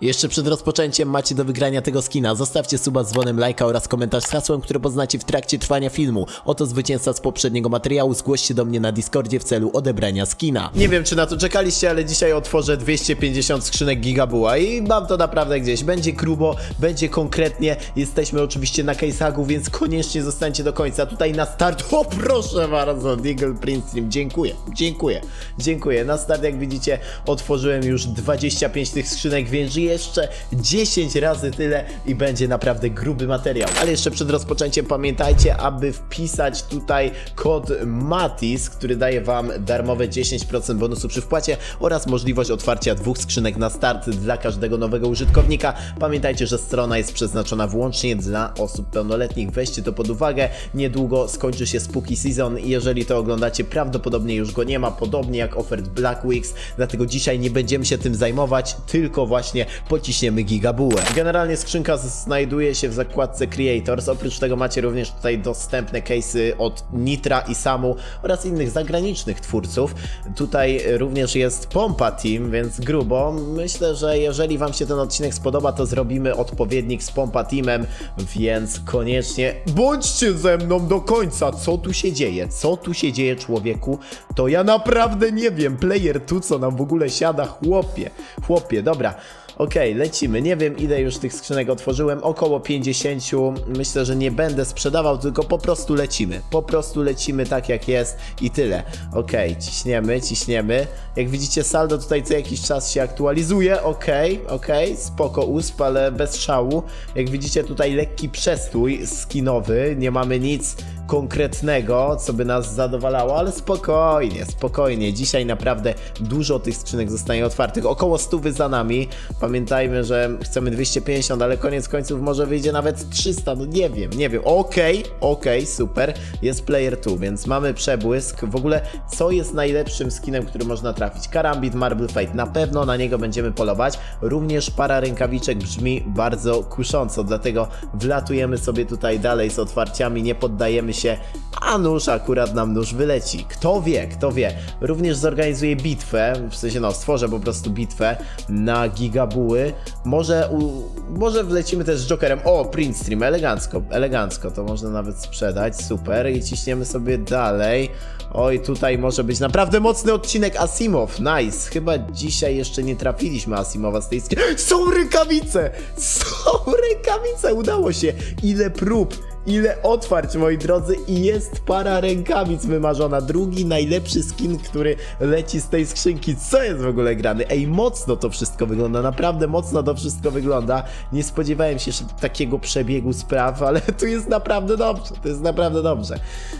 Jeszcze przed rozpoczęciem macie do wygrania tego skina. Zostawcie suba z dzwonem, lajka oraz komentarz z hasłem, które poznacie w trakcie trwania filmu. Oto zwycięzca z poprzedniego materiału. Zgłoście do mnie na Discordzie w celu odebrania skina. Nie wiem, czy na to czekaliście, ale dzisiaj otworzę 250 skrzynek Gigabuła i mam to naprawdę gdzieś. Będzie grubo, będzie konkretnie. Jesteśmy oczywiście na case'agu, więc koniecznie zostańcie do końca. Tutaj na start. O, proszę bardzo, Deagle Prince Stream. Dziękuję, dziękuję, dziękuję. Na start, jak widzicie, otworzyłem już 25 tych skrzynek, więc jeszcze 10 razy tyle i będzie naprawdę gruby materiał. Ale jeszcze przed rozpoczęciem pamiętajcie, aby wpisać tutaj kod MATIS, który daje Wam darmowe 10% bonusu przy wpłacie oraz możliwość otwarcia dwóch skrzynek na start dla każdego nowego użytkownika. Pamiętajcie, że strona jest przeznaczona wyłącznie dla osób pełnoletnich. Weźcie to pod uwagę. Niedługo skończy się Spooky Season i jeżeli to oglądacie, prawdopodobnie już go nie ma, podobnie jak ofert Black Weeks. Dlatego dzisiaj nie będziemy się tym zajmować, tylko właśnie pociśniemy gigabułę. Generalnie skrzynka znajduje się w zakładce Creators. Oprócz tego macie również tutaj dostępne case'y od Nitra i Samu oraz innych zagranicznych twórców. Tutaj również jest Pompa Team, więc grubo. Myślę, że jeżeli Wam się ten odcinek spodoba, to zrobimy odpowiednik z Pompa Teamem, więc koniecznie bądźcie ze mną do końca. Co tu się dzieje? Co tu się dzieje, człowieku? To ja naprawdę nie wiem. Player tu, co nam w ogóle siada, chłopie. Chłopie, dobra. Okej, lecimy. Nie wiem ile już tych skrzynek otworzyłem, około 50. Myślę, że nie będę sprzedawał, tylko po prostu lecimy. Po prostu lecimy tak jak jest i tyle. Okej, ciśniemy, ciśniemy. Jak widzicie saldo tutaj co jakiś czas się aktualizuje. Okej, okej, spoko usp, ale bez szału. Jak widzicie tutaj lekki przestój skinowy, nie mamy nic konkretnego, co by nas zadowalało, ale spokojnie, spokojnie. Dzisiaj naprawdę dużo tych skrzynek zostanie otwartych. Około 100 za nami. Pamiętajmy, że chcemy 250, ale koniec końców może wyjdzie nawet 300. No nie wiem, nie wiem. Okej, okej, super. Jest player 2, więc mamy przebłysk. W ogóle, co jest najlepszym skinem, który można trafić? Karambit Marble Fate. Na pewno na niego będziemy polować. Również para rękawiczek brzmi bardzo kusząco, dlatego wlatujemy sobie tutaj dalej z otwarciami, nie poddajemy się, a nóż akurat nam nóż wyleci. Kto wie, kto wie. Również zorganizuję bitwę, w sensie no, stworzę po prostu bitwę na gigabuły. Może, u, może wlecimy też z Jokerem. O, print stream, elegancko, elegancko, to można nawet sprzedać, super. I ciśniemy sobie dalej. Oj, tutaj może być naprawdę mocny odcinek Asimow, nice. Chyba dzisiaj jeszcze nie trafiliśmy Asimowa z tej Są rękawice! Są rękawice, udało się! Ile prób! Ile otwarć, moi drodzy, i jest para rękawic wymarzona. Drugi najlepszy skin, który leci z tej skrzynki. Co jest w ogóle grany? Ej, mocno to wszystko wygląda, naprawdę mocno to wszystko wygląda. Nie spodziewałem się takiego przebiegu spraw, ale tu jest naprawdę dobrze, to jest naprawdę dobrze.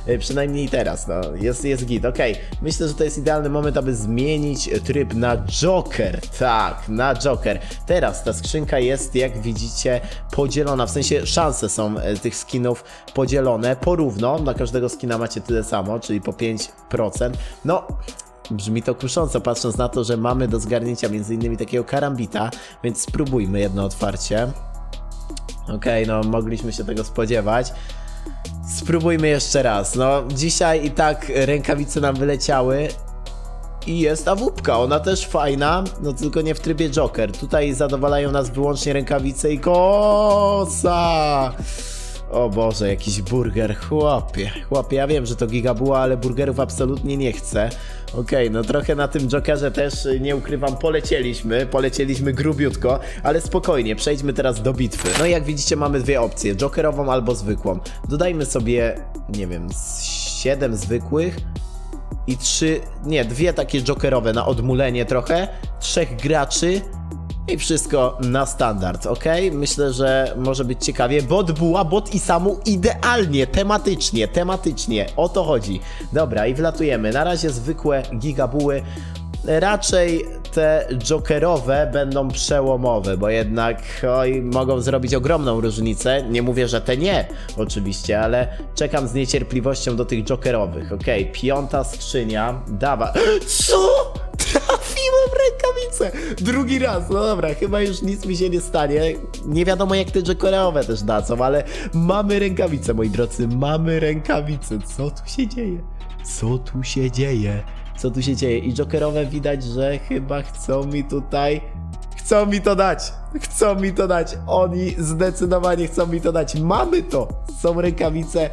E, Przynajmniej teraz, no, jest, jest git, okej. Myślę, że to jest idealny moment, aby zmienić tryb na Joker. Tak, na Joker. Teraz ta skrzynka jest, jak widzicie, podzielona, w sensie szanse są e, tych skinów podzielone porówno. Na każdego skina macie tyle samo, czyli po 5%. No, Brzmi to kusząco, patrząc na to, że mamy do zgarnięcia m.in. takiego karambita, więc spróbujmy jedno otwarcie. Okej, no mogliśmy się tego spodziewać. Spróbujmy jeszcze raz. No, dzisiaj i tak rękawice nam wyleciały. I jest awupka, ona też fajna, no tylko nie w trybie Joker. Tutaj zadowalają nas wyłącznie rękawice i kosa. O Boże, jakiś burger, chłopie, chłopie, ja wiem, że to gigabuła, ale burgerów absolutnie nie chcę. Okej, no trochę na tym Jokerze też, y, nie ukrywam, polecieliśmy, polecieliśmy grubiutko, ale spokojnie, przejdźmy teraz do bitwy. No i jak widzicie mamy dwie opcje, Jokerową albo zwykłą. Dodajmy sobie, nie wiem, 7 zwykłych, i trzy, nie, dwie takie jokerowe na odmulenie trochę, trzech graczy i wszystko na standard, ok? Myślę, że może być ciekawie. Bot buła, bot i samu idealnie, tematycznie, tematycznie, o to chodzi. Dobra, i wlatujemy. Na razie zwykłe gigabuły. Raczej te jokerowe będą przełomowe, bo jednak oj, mogą zrobić ogromną różnicę. Nie mówię, że te nie, oczywiście, ale czekam z niecierpliwością do tych jokerowych. Okej, piąta skrzynia. Dawa. Co? Trafiłem rękawicę! Drugi raz, no dobra, chyba już nic mi się nie stanie. Nie wiadomo jak te jokerowe też dadzą, ale mamy rękawice, moi drodzy, mamy rękawice. Co tu się dzieje? Co tu się dzieje? Co tu się dzieje? I jokerowe widać, że chyba chcą mi tutaj Chcą mi to dać. Chcą mi to dać. Oni zdecydowanie chcą mi to dać. Mamy to. Są rękawice.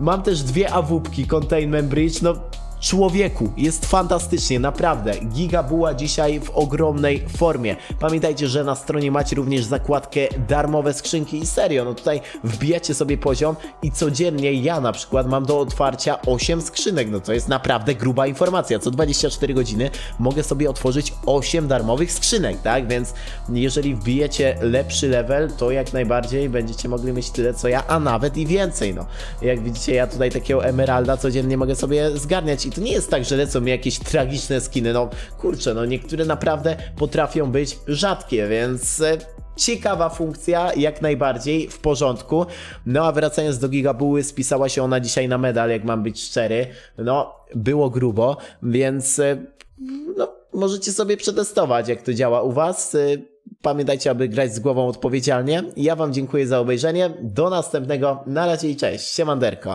Mam też dwie awupki Containment Bridge. No, człowieku, jest fantastycznie, naprawdę. Giga była dzisiaj w ogromnej formie. Pamiętajcie, że na stronie macie również zakładkę darmowe skrzynki i serio, no tutaj wbijacie sobie poziom i codziennie ja na przykład mam do otwarcia 8 skrzynek. No to jest naprawdę gruba informacja. Co 24 godziny mogę sobie otworzyć 8 darmowych skrzynek, tak? Więc jeżeli wbijecie lepszy level, to jak najbardziej będziecie mogli mieć tyle co ja, a nawet i więcej. No, jak widzicie, ja tutaj takiego emeralda codziennie mogę sobie zgarniać i to nie jest tak, że lecą mi jakieś tragiczne skiny. No kurczę, no niektóre naprawdę potrafią być rzadkie, więc. e, Ciekawa funkcja, jak najbardziej, w porządku. No a wracając do Gigabuły, spisała się ona dzisiaj na medal, jak mam być szczery. No, było grubo, więc e, no, możecie sobie przetestować, jak to działa u Was. E, Pamiętajcie, aby grać z głową odpowiedzialnie. Ja Wam dziękuję za obejrzenie. Do następnego. Na razie i cześć. Siemanderko.